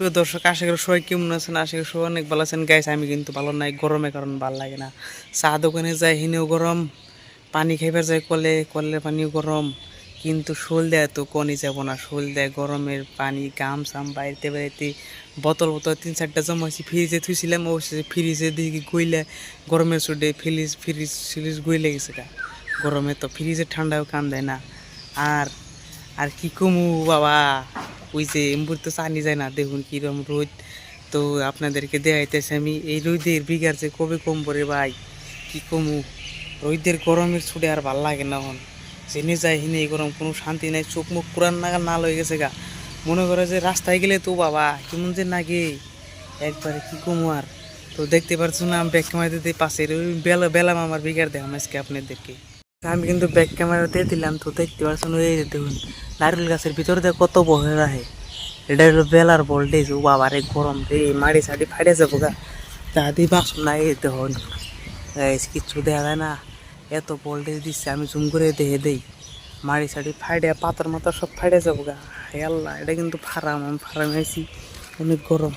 প্রিয় দর্শক, আশা করি সবাই কেমন আছেন? আশা করি সবাই অনেক ভালো আছেন। গাইস আমি কিন্তু ভালো নাই, গরমে কারণ ভালো লাগে না। চা দোকানে যাই, হিনেও গরম, পানি খাইবার যাই কলে, কলের পানিও গরম। কিন্তু শোল দেয় তো কনি যাব না। শোল দেয় গরমের পানি গাম সাম বাইরেতে বাইরেতে, বোতল বোতল তিন চারটা জমাইছি ফ্রিজে থুইছিলাম অবশ্যই ফ্রিজে দিকে গইলে, গরমের চুটে ফ্রিজ ফ্রিজ ফ্রিজ গইলে গেছে গা। গরমে তো ফ্রিজে ঠান্ডাও কান দেয় না। আর আর কি কমু বাবা? ওই যে এম্বুর তো চানি যায় না, দেখুন কিরম রোদ। তো আপনাদেরকে দেখাইতেছি আমি, এই রোদের বিঘার যে কবে কম পরে ভাই, কি কমু? রোদের গরমের ছুটে আর ভালো লাগে না হন জেনে যায় হিনে এই গরম কোনো শান্তি নাই, চোখ মুখ পুরান নাগাল না লয়ে গেছে গা। মনে করে যে রাস্তায় গেলে তো বাবা, কেমন যে নাগে একবারে কি কমু আর? তো দেখতে পারছ না, আমি দিতে পাশের ওই বেলা বেলাম আমার বিঘার দেখাম আজকে আপনাদেরকে। আমি কিন্তু ব্যাক ক্যামেরাতে দিলাম, তো দেখতে পাচ্ছেন ওই দেখুন, নারকেল গাছের ভিতরে দিয়ে কত বহে রাখে এটা হলো বেলার ভোল্টেজ ও বাবা রে গরম রে মাড়ি সাড়ি ফাটে যাব গা। দাদি বাসন নাই এই দেখুন, এই কিচ্ছু দেখা যায় না। এত ভোল্টেজ দিচ্ছে, আমি জুম করে দেখে দেই। মাড়ি সাড়ি ফাইডে পাতার মাথা সব ফাইডে যাব গা। আল্লাহ, এটা কিন্তু ফার্ম, আমি ফার্মে আছি অনেক গরম।